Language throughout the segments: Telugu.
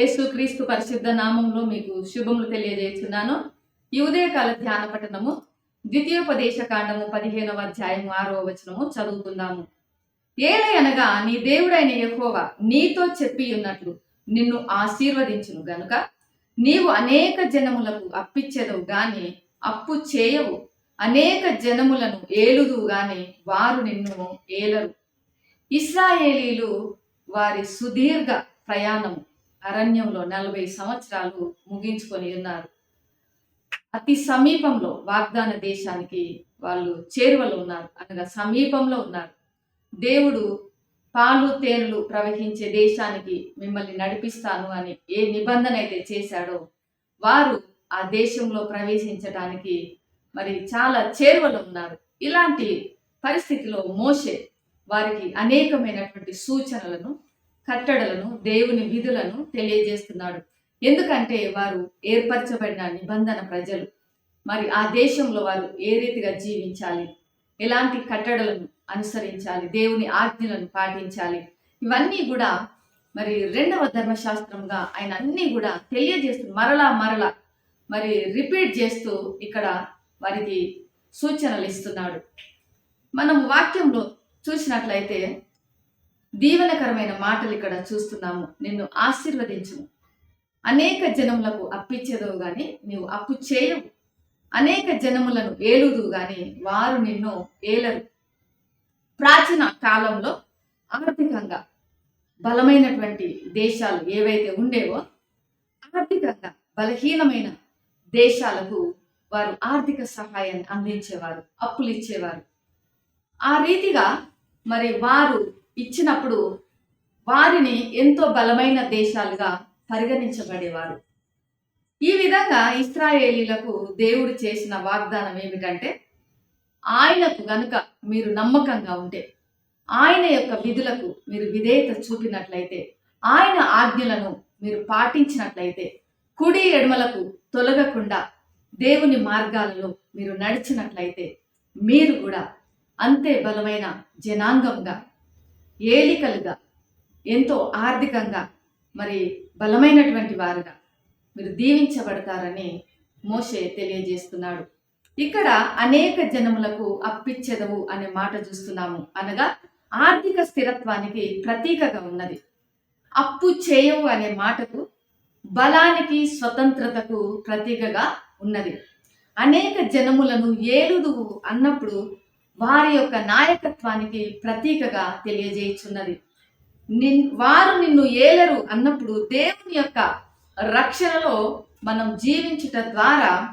యేసుక్రీస్తు పరిశుద్ధ నామంలో మీకు శుభములు తెలియజేస్తున్నాను. ఈ ఉదయకాల ధ్యాన పఠనము ద్వితీయోపదేశ కాండము పదిహేనవ అధ్యాయము ఆరో వచనము చదువుకుందాము. ఏలయనగా నీ దేవుడైన యహోవా నీతో చెప్పి ఉన్నట్లు నిన్ను ఆశీర్వదించును గనుక నీవు అనేక జనములకు అప్పిచ్చేదవు గాని అప్పు చేయవు. అనేక జనములను ఏలుదు గాని వారు నిన్ను ఏలరు. ఇస్రాయేలీలు వారి సుదీర్ఘ ప్రయాణము అరణ్యంలో నలభై సంవత్సరాలు ముగించుకొని ఉన్నారు. అతి సమీపంలో వాగ్దాన దేశానికి వాళ్ళు చేరువలో ఉన్నారు. అనగా సమీపంలో ఉన్నారు. దేవుడు పాలు తేనెలు ప్రవహించే దేశానికి మిమ్మల్ని నడిపిస్తాను అని ఏ నిబంధన అయితే చేశాడో వారు ఆ దేశంలో ప్రవేశించడానికి మరి చాలా చేరువలో ఉన్నారు. ఇలాంటి పరిస్థితిలో మోసే వారికి అనేకమైనటువంటి సూచనలను కట్టడలను దేవుని విధులను తెలియజేస్తున్నాడు. ఎందుకంటే వారు ఏర్పరచబడిన నిబంధన ప్రజలు. మరి ఆ దేశంలో వారు ఏ రీతిగా జీవించాలి? ఎలాంటి కట్టడలను అనుసరించాలి? దేవుని ఆజ్ఞలను పాటించాలి? ఇవన్నీ కూడా మరి రెండవ ధర్మశాస్త్రంగా ఆయన అన్నీ కూడా తెలియజేస్తూ మరలా మరలా మరి రిపీట్ చేస్తూ ఇక్కడ వారికి సూచనలు ఇస్తున్నాడు. మనం వాక్యంలో చూసినట్లయితే దీవెనకరమైన మాటలు ఇక్కడ చూస్తున్నాము. నిన్ను ఆశీర్వదించము. అనేక జనములకు అప్పిచ్చేదవు గాని నీవు అప్పు చేయవు. అనేక జనములను ఏలుదు గాని వారు నిన్ను ఏలరు. ప్రాచీన కాలంలో ఆర్థికంగా బలమైనటువంటి దేశాలు ఏవైతే ఉండేవో ఆర్థికంగా బలహీనమైన దేశాలకు వారు ఆర్థిక సహాయాన్ని అందించేవారు అప్పులు ఇచ్చేవారు ఆ రీతిగా మరి వారు ఇచ్చినప్పుడు వారిని ఎంతో బలమైన దేశాలుగా పరిగణించబడేవారు. ఈ విధంగా ఇస్రాయేలీలకు దేవుడు చేసిన వాగ్దానం ఏమిటంటే ఆయనకు గనుక మీరు నమ్మకంగా ఉంటే ఆయన యొక్క విధులకు మీరు విధేయత చూపినట్లయితే ఆయన ఆజ్ఞలను మీరు పాటించినట్లయితే కుడి ఎడమలకు తొలగకుండా దేవుని మార్గాలలో మీరు నడిచినట్లయితే మీరు కూడా అంతే బలమైన జనాంగంగా ఏలికలుగా ఎంతో ఆర్థికంగా మరి బలమైనటువంటి వారుగా మీరు దీవించబడతారని మోషే తెలియజేస్తున్నాడు. ఇక్కడ అనేక జనములకు అప్పిచ్చెదవు అనే మాట చూస్తున్నాము. అనగా ఆర్థిక స్థిరత్వానికి ప్రతీకగా ఉన్నది. అప్పు చేయవు అనే మాటకు బలానికి స్వతంత్రతకు ప్రతీకగా ఉన్నది. అనేక జనములను ఏలుదువు అన్నప్పుడు వారి యొక్క నాయకత్వానికి ప్రతీకగా తెలియజేయుచున్నది. నిన్ వారు నిన్ను ఏలరు అన్నప్పుడు దేవుని యొక్క రక్షణలో మనం జీవించుట ద్వారా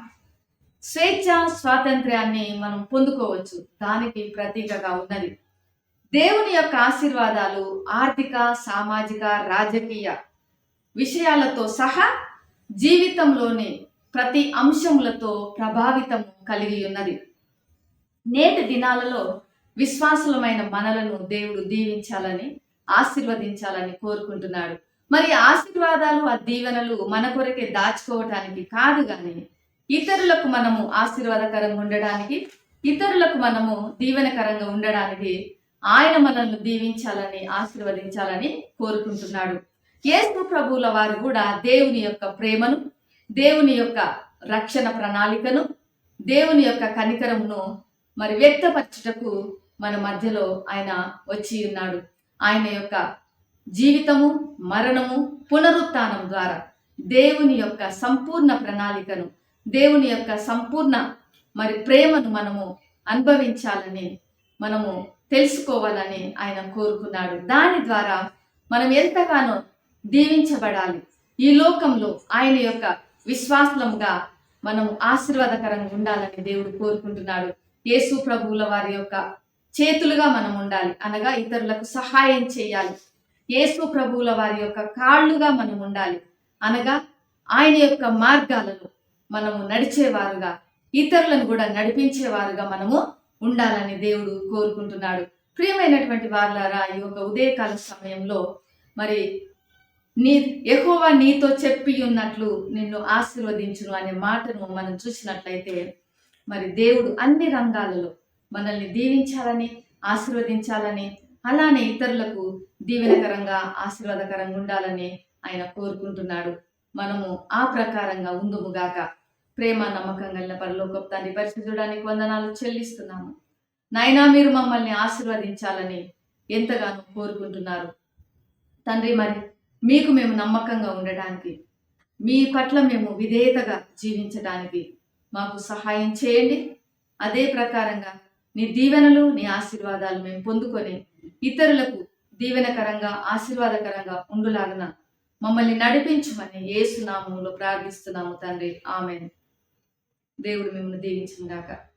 స్వేచ్ఛ స్వాతంత్ర్యాన్ని మనం పొందుకోవచ్చు. దానికి ప్రతీకగా ఉన్నది. దేవుని యొక్క ఆశీర్వాదాలు ఆర్థిక సామాజిక రాజకీయ విషయాలతో సహా జీవితంలోని ప్రతి అంశములతో ప్రభావితం కలిగి ఉన్నది. నేటి దినాలలో విశ్వాసులమైన మనలను దేవుడు దీవించాలని ఆశీర్వదించాలని కోరుకుంటున్నాడు. మరి ఆశీర్వాదాలు ఆ దీవెనలు మన కొరకే దాచుకోవటానికి కాదు కానీ ఇతరులకు మనము ఆశీర్వాదకరంగా ఉండడానికి ఇతరులకు మనము దీవెనకరంగా ఉండడానికి ఆయన మనల్ని దీవించాలని ఆశీర్వదించాలని కోరుకుంటున్నాడు. యేసు ప్రభువుల వారు కూడా దేవుని యొక్క ప్రేమను దేవుని యొక్క రక్షణ ప్రణాళికను దేవుని యొక్క కనికరమును మరి వ్యక్తపరచుటకు మన మధ్యలో ఆయన వచ్చి ఉన్నాడు. ఆయన యొక్క జీవితము మరణము పునరుత్నం ద్వారా దేవుని యొక్క సంపూర్ణ ప్రణాళికను దేవుని యొక్క సంపూర్ణ మరి ప్రేమను మనము అనుభవించాలని మనము తెలుసుకోవాలని ఆయన కోరుకున్నాడు. దాని ద్వారా మనం ఎంతగానో దీవించబడాలి. ఈ లోకంలో ఆయన యొక్క విశ్వాసంగా మనం ఆశీర్వాదకరంగా ఉండాలని దేవుడు కోరుకుంటున్నాడు. యేసు ప్రభువుల వారి యొక్క చేతులుగా మనం ఉండాలి. అనగా ఇతరులకు సహాయం చేయాలి. యేసు ప్రభువుల వారి యొక్క కాళ్ళుగా మనం ఉండాలి. అనగా ఆయన యొక్క మార్గాలను మనము నడిచేవారుగా ఇతరులను కూడా నడిపించేవారుగా మనము ఉండాలని దేవుడు కోరుకుంటున్నాడు. ప్రియమైనటువంటి వారులారా ఈ యొక్క ఉదయకాల సమయంలో మరి నీ ఎహోవా నీతో చెప్పి ఉన్నట్లు నిన్ను ఆశీర్వదించును అనే మాటను మనం చూసినట్లయితే మరి దేవుడు అన్ని రంగాలలో మనల్ని దీవించాలని ఆశీర్వదించాలని అలానే ఇతరులకు దీవెనకరంగా ఆశీర్వాదకరంగా ఉండాలని ఆయన కోరుకుంటున్నాడు. మనము ఆ ప్రకారంగా ఉందుముగాక ప్రేమ నమ్మకం కలిగిన పరలోకపు తండ్రి పరిశుద్ధుడానికి వందనాలు చెల్లిస్తున్నాము. నాయనా మీరు మమ్మల్ని ఆశీర్వదించాలని ఎంతగానో కోరుకుంటున్నారు. తండ్రి మరి మీకు మేము నమ్మకంగా ఉండడానికి మీ పట్ల మేము విధేయతగా జీవించడానికి మాకు సహాయం చేయండి. అదే ప్రకారంగా నీ దీవెనలు నీ ఆశీర్వాదాలు మేము పొందుకొని ఇతరులకు దీవెనకరంగా ఆశీర్వాదకరంగా ఉండులాగన మమ్మల్ని నడిపించమని యేసు ప్రార్థిస్తున్నాము తండ్రి. ఆమె దేవుడు మిమ్మల్ని దీవించిన గాక